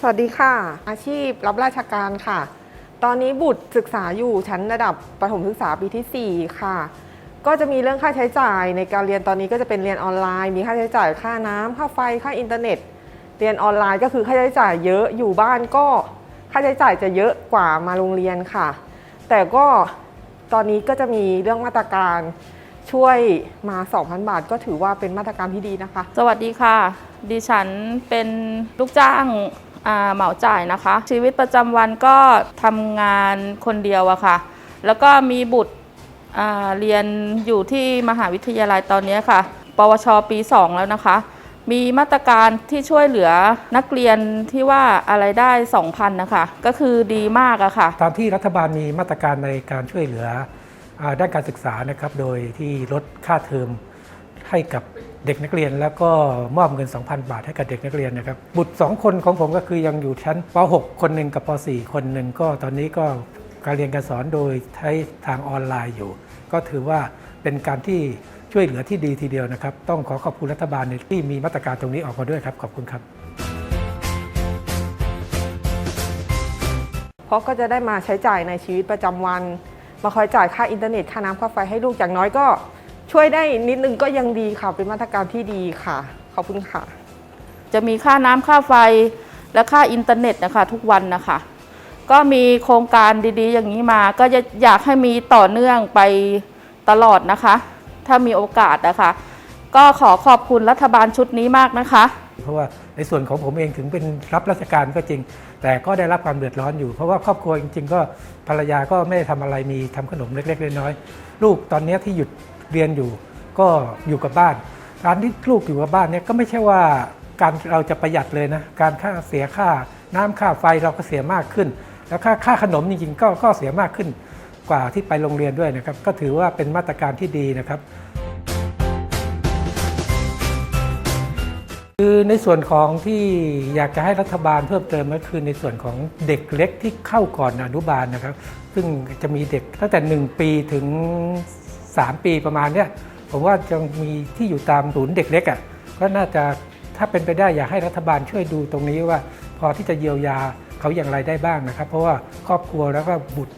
สวัสดีค่ะ อาชีพรับราชการค่ะ ตอนนี้บุตรศึกษาอยู่ชั้นระดับประถมศึกษาปีที่ 4 ค่ะ ก็จะมีเรื่องค่าใช้จ่ายในการเรียนตอนนี้ก็จะเป็นเรียนออนไลน์ มีค่าใช้จ่ายค่าน้ำค่าไฟค่าอินเทอร์เน็ต เรียนออนไลน์ก็คือค่าใช้จ่ายเยอะอยู่บ้านก็ค่าใช้จ่ายจะเยอะกว่ามาโรงเรียนค่ะ แต่ก็ตอนนี้ก็จะมีเรื่องมาตรการช่วยมา 2,000 บาท ก็ถือว่าเป็นมาตรการที่ดีนะคะ สวัสดีค่ะ ดิฉันเป็นลูกจ้าง เหมาจ่ายนะคะ ชีวิตประจำวันก็ทำงานคนเดียวอะค่ะ แล้วก็มีบุตรอาเรียนอยู่ที่มหาวิทยาลัยตอนนี้ค่ะ ปวชปี 2 แล้วนะคะ มีมาตรการที่ช่วยเหลือนักเรียนที่ว่าอะไรได้ 2,000 นะคะ ก็คือดีมากอะค่ะ ตามที่รัฐบาลมีมาตรการในการช่วยเหลืออาด้านการศึกษานะครับ โดยที่ลดค่าเทอมให้กับ เด็กนักเรียนแล้วก็มอบเงิน 2,000 บาทให้กับเด็กนักเรียนนะครับบุตร 2 คนของผมก็คือยังอยู่ชั้นป .6 คนหนึ่งกับป .4 คนหนึ่งก็ตอนนี้ก็การเรียนการสอนโดยใช้ทางออนไลน์อยู่ ก็ถือว่าเป็นการที่ช่วยเหลือที่ดีทีเดียวนะครับ ต้องขอขอบคุณรัฐบาลที่มีมาตรการตรงนี้ออกมาด้วยครับ ขอบคุณครับเพราะก็จะได้มาใช้จ่ายในชีวิตประจำวัน มาคอยจ่ายค่าอินเทอร์เน็ตค่าน้ำค่าไฟให้ลูกอย่างน้อยก็ ช่วยได้นิดนึงก็ยังดีค่ะ เป็นมาตรการที่ดีค่ะ ขอบคุณค่ะ จะมีค่าน้ำค่าไฟและค่าอินเทอร์เน็ตนะคะ ทุกวันนะคะ ก็มีโครงการดีๆ อย่างนี้มา ก็จะอยากให้มีต่อเนื่องไปตลอดนะคะ ถ้ามีโอกาสนะคะ ก็ขอขอบคุณรัฐบาลชุดนี้มากนะคะ เพราะว่าในส่วนของผมเองถึงเป็นรับราชการก็จริง แต่ก็ได้รับความเดือดร้อนอยู่ เพราะว่าครอบครัวจริง ๆ ก็ภรรยาก็ไม่ได้ทำอะไรมีทำขนมเล็กๆน้อยๆลูกตอนนี้ที่หยุด เรียนอยู่ก็อยู่กับบ้าน การที่ลูกอยู่กับบ้านเนี่ยก็ไม่ใช่ว่าการเราจะประหยัดเลยนะ การค่าเสียค่าน้ำค่าไฟเราก็เสียมากขึ้น แล้วค่าค่าขนมจริงๆก็ก็เสียมากขึ้นกว่าที่ไปโรงเรียนด้วยนะครับ ก็ถือว่าเป็นมาตรการที่ดีนะครับ คือในส่วนของที่อยากจะให้รัฐบาลเพิ่มเติมก็คือในส่วนของเด็กเล็กที่เข้าก่อนอนุบาลนะครับ ซึ่งจะมีเด็กตั้งแต่ 1 ปีถึง 3 ปีประมาณเนี้ยผมว่าจะมีที่อยู่ตามศูนย์เด็กเล็กอะก็น่าจะถ้าเป็นไปได้อยากให้รัฐบาลช่วยดูตรงนี้ว่า พอที่จะเยียวยาเขาอย่างไรได้บ้างนะครับ เพราะว่าครอบครัวแล้วก็บุตร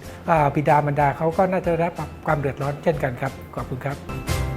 บิดามารดาเขาก็น่าจะได้รับความเดือดร้อนเช่นกันครับขอบคุณครับ